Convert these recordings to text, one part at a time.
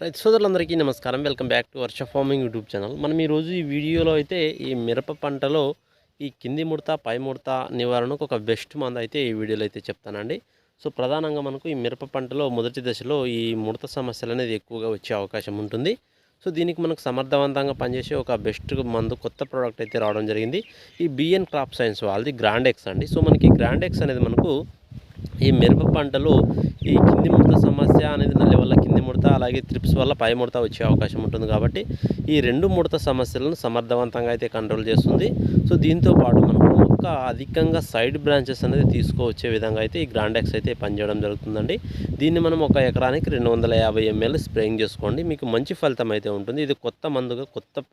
రైతు సోదరులందరికీ నమస్కారం. Welcome back to Varsha farming YouTube channel. మనం ఈరోజు ఈ వీడియోలో అయితే ఈ మిరప పంటలో ఈ కింది ముడత పై ముడత నివారణకు ఒక బెస్ట్ మందు అయితే ఈ వీడియోలో అయితే చెప్తానండి. సో ప్రధానంగా మనకు ఈ మిరప పంటలో మొదటి దశలో ఈ ముడత సమస్యలు అనేది ఎక్కువగా వచ్చే అవకాశం ఉంటుంది. సో దీనికి మనకు సమర్థవంతంగా పనిచేసే ఒక బెస్ట్ మందు కొత్త ప్రోడక్ట్ అయితే రావడం జరిగింది. ఈ బిఎన్ క్రాప్ సైన్స్ వాళ్ళది గ్రాండెక్స్ అండి. సో మనకి గ్రాండెక్స్ అనేది మనకు ఈ మిరప పంటలో ఈ కింది ముడత సమస్య అనేది నల్లి వల్ల కింది ముడత అలాగే త్రిప్స్ వల్ల పై ముడత వచ్చే అవకాశం ఉంటుంది కాబట్టి ఈ రెండు ముడత సమస్యలను సమర్థవంతంగా అయితే కంట్రోల్ చేస్తుంది. సో దీంతో పాటు మనకు మొక్క అధికంగా సైడ్ బ్రాంచెస్ అనేది తీసుకువచ్చే విధంగా అయితే ఈ గ్రాండెక్స్ అయితే పనిచేయడం జరుగుతుందండి. దీన్ని మనం ఒక ఎకరానికి రెండు వందల యాభై ఎంఎల్ స్ప్రేయింగ్ చేసుకోండి. మీకు మంచి ఫలితం అయితే ఉంటుంది. ఇది కొత్త మందుగా కొత్త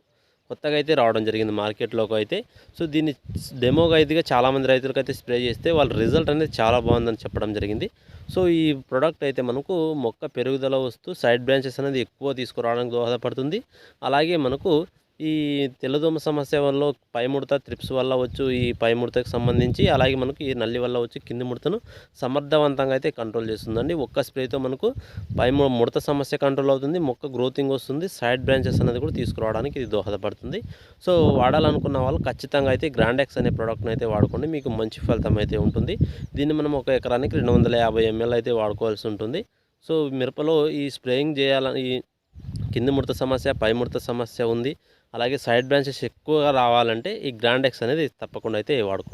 కొత్తగా అయితే రావడం జరిగింది మార్కెట్లోకి అయితే. సో దీన్ని డెమోగా అయితే చాలామంది రైతులకు అయితే స్ప్రే చేస్తే వాళ్ళ రిజల్ట్ అనేది చాలా బాగుందని చెప్పడం జరిగింది. సో ఈ ప్రోడక్ట్ అయితే మనకు మొక్క పెరుగుదల వస్తూ సైడ్ బ్రాంచెస్ అనేది ఎక్కువ తీసుకురావడానికి దోహదపడుతుంది. అలాగే మనకు ఈ తెల్లదోమ సమస్య వల్ల పైముడత త్రిప్స్ వల్ల వచ్చు ఈ పైముడతకు సంబంధించి అలాగే మనకు ఈ నల్లి వల్ల వచ్చి కింది ముడతను సమర్థవంతంగా అయితే కంట్రోల్ చేస్తుందండి. ఒక్క స్ప్రేతో మనకు పై ము- ముడత సమస్య కంట్రోల్ అవుతుంది మొక్క గ్రోతింగ్ వస్తుంది సైడ్ బ్రాంచెస్ అనేది కూడా తీసుకురావడానికి ఇది దోహదపడుతుంది. సో వాడాలనుకున్న వాళ్ళు ఖచ్చితంగా అయితే గ్రాండెక్స్ అనే ప్రోడక్ట్ని అయితే వాడుకోండి మీకు మంచి ఫలితం అయితే ఉంటుంది. దీన్ని మనం ఒక ఎకరానికి రెండు వందల యాభై ఎంఎల్ అయితే వాడుకోవాల్సి ఉంటుంది. సో మిరపలో ఈ స్ప్రేయింగ్ చేయాలని ఈ కింది ముడత సమస్య పై ముడత సమస్య ఉంది. అలాగే సైడ్ బ్రాంచెస్ ఎక్కువగా రావాలంటే ఈ గ్రాండెక్స్ అనేది తప్పకుండా అయితే వాడుకోండి.